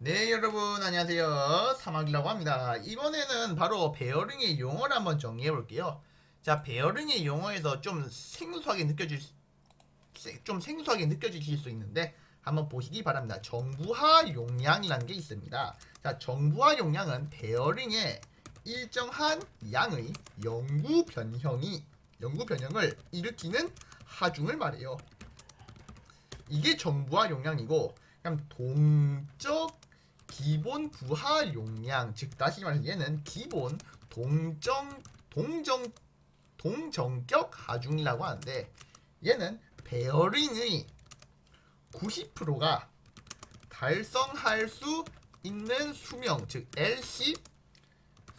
네 여러분 안녕하세요. 사막이라고 합니다. 이번에는 바로 베어링의 용어를 한번 정리해 볼게요. 자 베어링의 용어에서 좀 생소하게 느껴질 수- 세- 좀 생소하게 느껴지실 수 있는데 한번 보시기 바랍니다. 정부하 용량이라는 게 있습니다. 자 정부하 용량은 베어링의 일정한 양의 영구 변형이 영구 변형을 일으키는 하중을 말해요. 이게 정부하 용량이고 그냥 동적 기본 부하 용량 즉 다시 말해서 얘는 기본 동정 동정 동정격 하중이라고 하는데 얘는 베어링의 90%가 달성할 수 있는 수명 즉 L10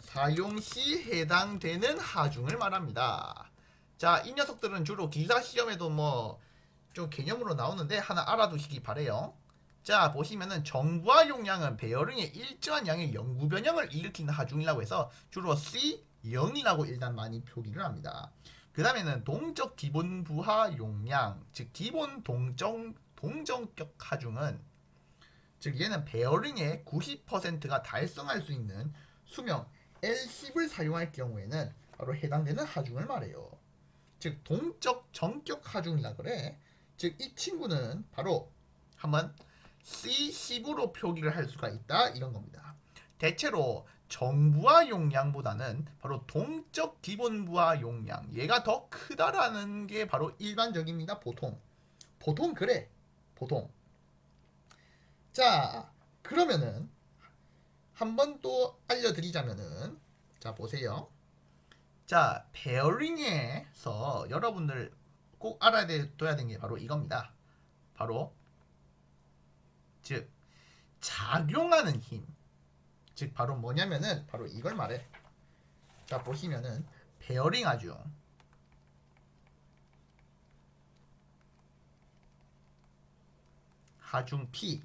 사용 시 해당되는 하중을 말합니다. 자, 이 녀석들은 주로 기사 시험에도 뭐 좀 개념으로 나오는데 하나 알아두시기 바래요. 자 보시면은 정부화 용량은 베어링의 일정한 양의 영구 변형을 일으키는 하중이라고 해서 주로 C0이라고 일단 많이 표기를 합니다. 그 다음에는 동적 기본 부하 용량, 즉 기본 동정 동정격 하중은 즉 얘는 베어링의 90%가 달성할 수 있는 수명 L10을 사용할 경우에는 바로 해당되는 하중을 말해요. 즉 동적 정격 하중이라 그래. 즉 이 친구는 바로 한번 C10으로 표기를 할 수가 있다 이런 겁니다. 대체로 정부화 용량보다는 바로 동적 기본부하 용량 얘가 더 크다라는 게 바로 일반적입니다. 보통 보통 그래 보통 자 그러면은 한 번 또 알려드리자면은 자 보세요. 자 베어링에서 여러분들 꼭 알아야 둬야 되는 게 바로 이겁니다. 바로 즉 작용하는 힘. 즉 바로 뭐냐면은 바로 이걸 말해. 자 보시면은 베어링 하중. 하중 P.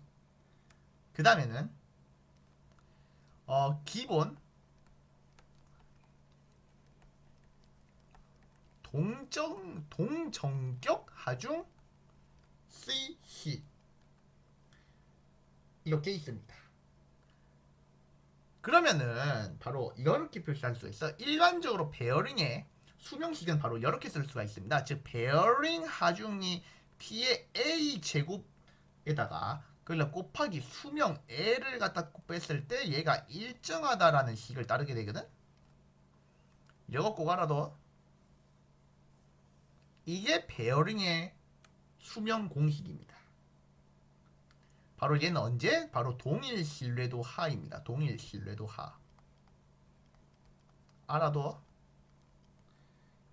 그 다음에는 어 기본 동정 동정격 하중 C C 이렇게 있습니다. 그러면은 바로 이렇게 표시할 수 있어. 일반적으로 베어링의 수명식은 바로 이렇게 쓸 수가 있습니다. 즉 베어링 하중이 P의 A 제곱에다가 그걸 곱하기 수명 L을 갖다 뺐을 때 얘가 일정하다라는 식을 따르게 되거든. 이거 꼭 알아둬. 이게 베어링의 수명 공식입니다. 바로 얘는 언제? 바로 동일 신뢰도 하입니다. 동일 신뢰도 하. 알아둬.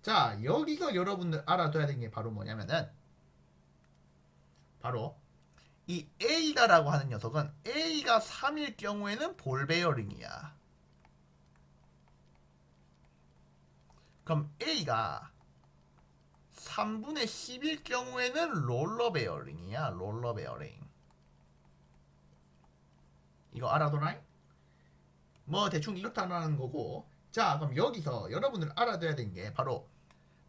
자, 여기서 여러분들 알아둬야 되는 게 바로 뭐냐면은 바로 이 A다라고 하는 녀석은 A가 3일 경우에는 볼 베어링이야. 그럼 A가 3분의 10일 경우에는 롤러 베어링이야. 롤러 베어링. 이거 알아둬라잉? 뭐 대충 이렇다라는 거고 자 그럼 여기서 여러분들 알아둬야 되는 게 바로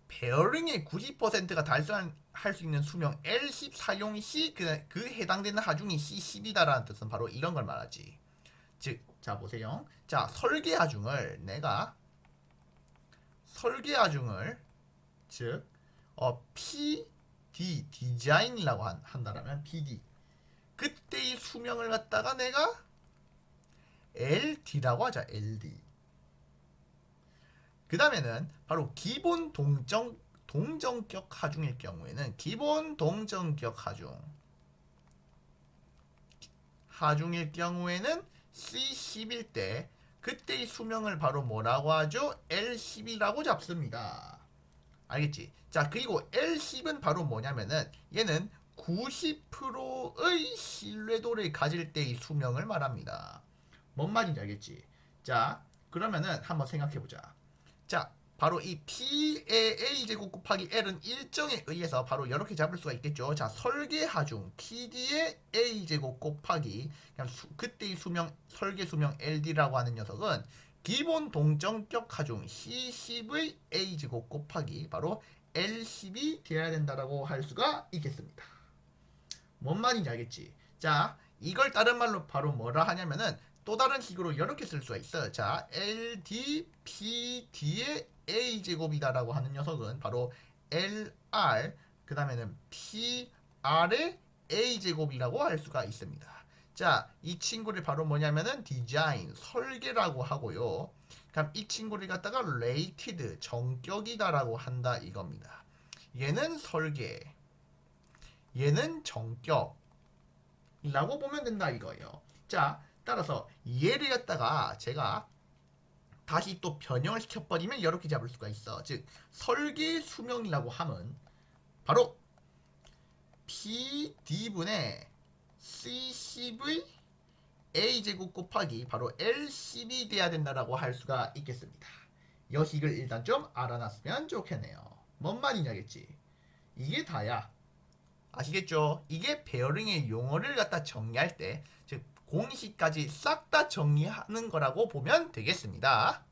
베어링의 90%가 달성할 수 있는 수명 L10 사용 시 그 그 해당되는 하중이 C10이다라는 뜻은 바로 이런 걸 말하지. 즉, 자 보세요. 자 설계 하중을 내가 설계 하중을 즉 어, PD 디자인이라고 한, 한다라면 PD 그때의 수명을 갖다가 내가 LD라고 하자 LD 그 다음에는 바로 기본 동정 동정격 하중일 경우에는 기본 동정격 하중 하중일 경우에는 C10일 때 그때의 수명을 바로 뭐라고 하죠? L10이라고 잡습니다. 알겠지? 자 그리고 L10은 바로 뭐냐면은 얘는 90%의 신뢰도를 가질 때의 수명을 말합니다. 뭔 말인지 알겠지? 자 그러면은 한번 생각해 보자. 자 바로 이 P의 A 제곱 곱하기 L은 일정에 의해서 바로 이렇게 잡을 수가 있겠죠. 자 설계 하중 PD의 A 제곱 곱하기 그냥 수, 그때의 수명 설계 수명 LD라고 하는 녀석은 기본 동정격 하중 C10의 A 제곱 곱하기 바로 L10이 되어야 된다라고 할 수가 있겠습니다. 뭔 말인지 알겠지? 자, 이걸 다른 말로 바로 뭐라 하냐면은 또 다른 식으로 이렇게 쓸 수가 있어요. 자, LDPD의 A 제곱이다라고 하는 녀석은 바로 LR 그 다음에는 PR의 A 제곱이라고 할 수가 있습니다. 자, 이 친구를 바로 뭐냐면은 디자인, 설계라고 하고요. 그럼 이 친구를 갖다가 레이티드, 정격이다라고 한다 이겁니다. 얘는 설계, 얘는 정격이라고 보면 된다 이거예요. 자, 따라서 얘를 갖다가 제가 다시 또 변형을 시켜버리면 이렇게 잡을 수가 있어. 즉 설계 수명이라고 하면 바로 PD분의 C10의 A제곱 곱하기 바로 L10이 돼야 된다라고 할 수가 있겠습니다. 여식을 일단 좀 알아놨으면 좋겠네요. 뭔 말이냐겠지. 이게 다야. 아시겠죠? 이게 베어링의 용어를 갖다 정리할 때, 즉 공식까지 싹 다 정리하는 거라고 보면 되겠습니다.